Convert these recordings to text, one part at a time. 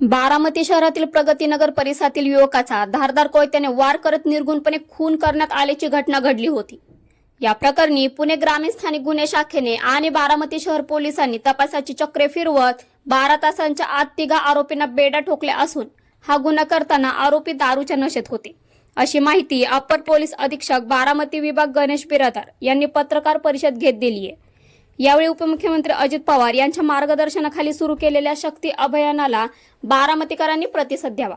बारामती शहरातील प्रगतीनगर परिसरातील युवकाचा धारदार कोयत्याने वार करत निर्गुणपणे खून करण्यात आल्याची घटना घडली होती. या प्रकरणी पुणे ग्रामीण स्थानिक गुन्हे शाखेने आणि बारामती शहर पोलिसांनी तपासाची चक्रे फिरवत बारा तासांच्या आत तिघा आरोपींना बेडा ठोकल्या असून हा गुन्हा करताना आरोपी दारूच्या नशेत होते. अशी माहिती अप्पर पोलीस अधीक्षक बारामती विभाग गणेश बिरादार यांनी पत्रकार परिषद घेत दिली आहे यावेळी उपमुख्यमंत्री अजित पवार यांच्या मार्गदर्शनाखाली सुरू केलेल्या शक्ती अभियानाला बारामतीकरांनी प्रतिसाद द्यावा.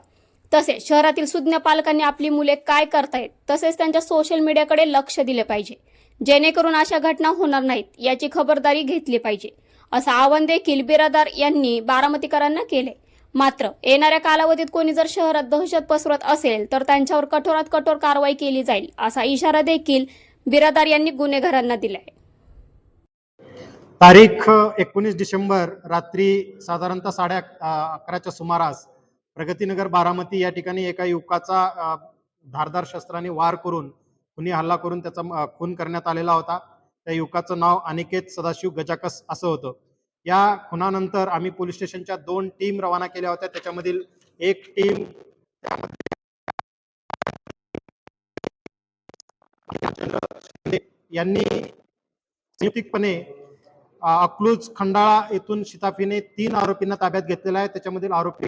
तसेच शहरातील सुज्ञ पालकांनी आपली मुले काय करतायत तसेच त्यांच्या सोशल मीडियाकडे लक्ष दिले पाहिजे. जेणेकरून अशा घटना होणार नाहीत याची खबरदारी घेतली पाहिजे. असं आवाहन देखील बिरादार यांनी बारामतीकरांना केले. मात्र येणाऱ्या कालावधीत कोणी जर शहरात दहशत पसरत असेल तर त्यांच्यावर कठोरात कठोर कारवाई केली जाईल असा इशारा देखील बिरादार यांनी गुन्हेगारांना दिलाय. तारीख एकोणीस डिसेंबर रात्री साधारणतः साडे अकराच्या सुमारास प्रगतीनगर बारामती या ठिकाणी एका युवकाचा धारदार शस्त्राने वार करून खुनी हल्ला करून त्याचा खून करण्यात आलेला होता. त्या युवकाचं नाव अनिकेत सदाशिव गजाकस असं होतं. या खुनानंतर आम्ही पोलीस स्टेशनच्या दोन टीम रवाना केल्या होत्या. त्याच्यामधील एक टीम यांनी संयुक्तिकपणे अकलूज खंडाळा येथून शिताफीने तीन आरोपींना ताब्यात घेतलेला आहे. त्याच्यामधील आरोपी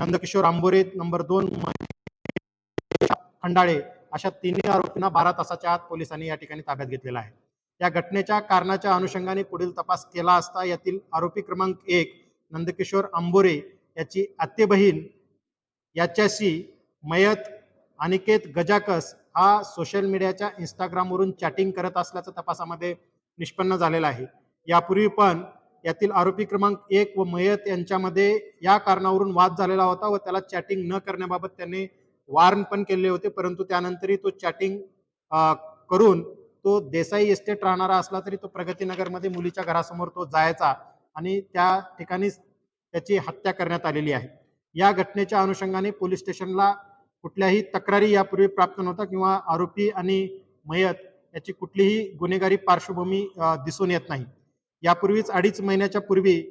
नंदकिशोर आंबोरे नंबर दोन खंडाळे अशा तिन्ही आरोपींना बारा तासाच्या आत पोलिसांनी या ठिकाणी ताब्यात घेतलेला आहे. या घटनेच्या कारणाच्या अनुषंगाने पुढील तपास केला असता यातील आरोपी क्रमांक एक नंदकिशोर आंबोरे याची आत्य बहीण याच्याशी मयत अनिकेत गजाकस हा सोशल मीडियाच्या इंस्टाग्रामवरून चॅटिंग करत असल्याचं तपासामध्ये निष्पन्न झालेला आहे. यापूर्वी पण यातील आरोपी क्रमांक एक व मयत यांच्यामध्ये या कारणावरून वाद झालेला होता व त्याला चॅटिंग न करण्याबाबत त्यांनी वार्न पण केले होते. परंतु त्यानंतरही तो चॅटिंग करून तो देसाई इस्टेट राहणारा असला तरी तो प्रगतीनगरमध्ये मुलीच्या घरासमोर तो जायचा आणि त्या ठिकाणीच त्याची हत्या करण्यात आलेली आहे. या घटनेच्या अनुषंगाने पोलीस स्टेशनला कुठल्याही तक्रारी यापूर्वी प्राप्त नव्हता किंवा आरोपी आणि मयत याची कुठलीही गुन्हेगारी पार्श्वभूमी दिसून येत नाही. यापूर्वीच अडीच महिन्याच्या पूर्वी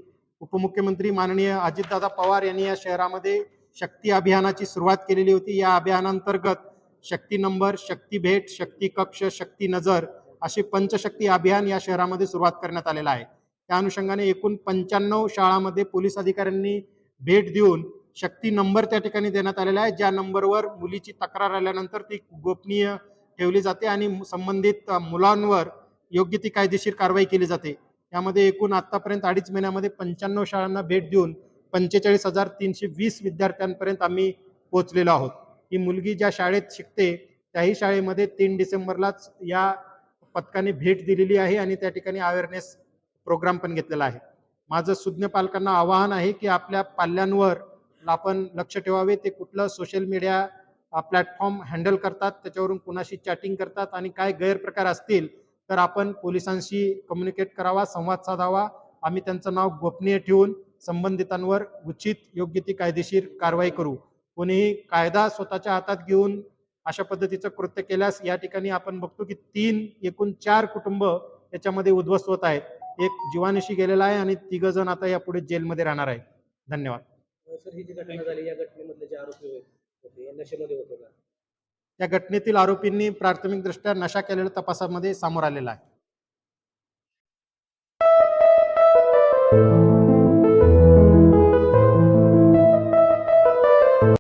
उपमुख्यमंत्री माननीय अजितदादा पवार यांनी या शहरामध्ये शक्ती अभियानाची सुरुवात केलेली होती. या अभियानांतर्गत शक्ती नंबर शक्ती भेट शक्ती कक्ष शक्ती नजर असे पंचशक्ती अभियान या शहरामध्ये सुरुवात करण्यात आलेलं आहे. त्या अनुषंगाने एकूण पंच्याण्णव शाळांमध्ये पोलीस अधिकाऱ्यांनी भेट देऊन शक्ती नंबर त्या ठिकाणी देण्यात आलेला आहे. ज्या नंबरवर मुलीची तक्रार आल्यानंतर ती गोपनीय ठेवली जाते आणि संबंधित मुलांवर योग्य ती कायदेशीर कारवाई केली जाते. यामध्ये एकूण आतापर्यंत अडीच महिन्यामध्ये पंच्याण्णव शाळांना भेट देऊन पंचेचाळीस हजार तीनशे वीस विद्यार्थ्यांपर्यंत आम्ही पोहोचलेलो आहोत. ही मुलगी ज्या शाळेत शिकते त्याही शाळेमध्ये तीन डिसेंबरलाच या पथकाने भेट दिलेली आहे आणि त्या ठिकाणी अवेअरनेस प्रोग्राम पण घेतलेला आहे. माझं सुज्ञ पालकांना आवाहन आहे की आपल्या पाल्यांवर आपण लक्ष ठेवावे ते कुठलं सोशल मीडिया प्लॅटफॉर्म हँडल करतात त्याच्यावरून कुणाशी चॅटिंग करतात आणि काय गैरप्रकार असतील तर आपण पोलिसांशी कम्युनिकेट करावा संवाद साधावा. आम्ही त्यांचं नाव गोपनीय ठेवून संबंधितांवर उचित योग्य ती कायदेशीर कारवाई करू. कोणीही कायदा स्वतःच्या हातात घेऊन अशा पद्धतीचं कृत्य केल्यास या ठिकाणी आपण बघतो की तीन एकूण चार कुटुंब याच्यामध्ये उद्ध्वस्त होत आहेत. एक जीवानिशी गेलेला आहे आणि तिघ जण आता यापुढे जेलमध्ये राहणार आहे धन्यवाद. सर ही जी घटना झाली या घटनेमधले जे आरोपी नशेमध्ये का? या घटनेतील आरोपींनी प्राथमिकदृष्ट्या नशा केलेल्या तपासामध्ये समोर आलेला आहे.